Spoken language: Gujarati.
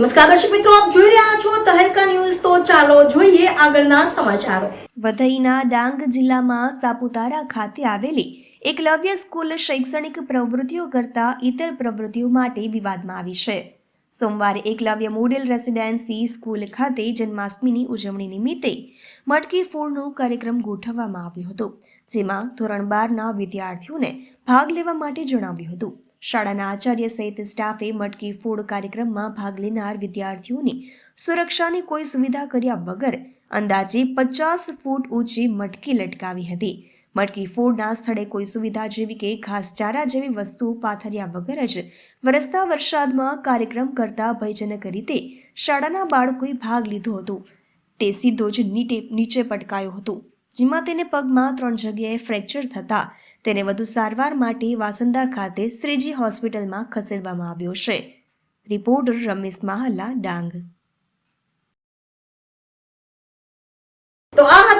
નમસ્કાર દર્શક મિત્રો, આપ જોઈ રહ્યા છો તહેલકા ન્યૂઝ. તો ચાલો જોઈએ આગળના સમાચારો. વધઈના ડાંગ જિલ્લામાં સાપુતારા ખાતે આવેલી એકલવ્ય સ્કૂલ શૈક્ષણિક પ્રવૃત્તિઓ કરતા ઇતર પ્રવૃત્તિઓ માટે વિવાદમાં આવી છે. સોમવારે એકલવ્ય મોડેલ રેસિડેન્સી સ્કૂલ ખાતે જન્માષ્ટમીની ઉજવણી નિમિત્તે મટકી ફોડનો કાર્યક્રમ ગોઠવવામાં આવ્યો હતો, જેમાં ધોરણ બારના વિદ્યાર્થીઓને ભાગ લેવા માટે જણાવ્યું હતું. શાળાના આચાર્ય સહિત સ્ટાફે મટકી ફોડ કાર્યક્રમમાં ભાગ લેનાર વિદ્યાર્થીઓની સુરક્ષાની કોઈ સુવિધા કર્યા વગર અંદાજે પચાસ ફૂટ ઊંચી મટકી લટકાવી હતી. મટકી ફોડના સ્થળે કોઈ સુવિધા જેવી કે ઘાસચારા જેવી વસ્તુ પાથર્યા વગર જ વરસતા વરસાદમાં કાર્યક્રમ કરતા ભયજનક રીતે શાળાના બાળકોએ ભાગ લીધો હતો. તે સીધો જ નીટે નીચે પટકાયો હતો. જેમાં તેને પગમાં ત્રણ જગ્યાએ ફ્રેક્ચર થતાં તેને વધુ સારવાર માટે વાસંદા ખાતે શ્રીજી હોસ્પિટલમાં ખસેડવામાં આવ્યો છે. રિપોર્ટર રમેશ માહલા ડાંગ. તો આ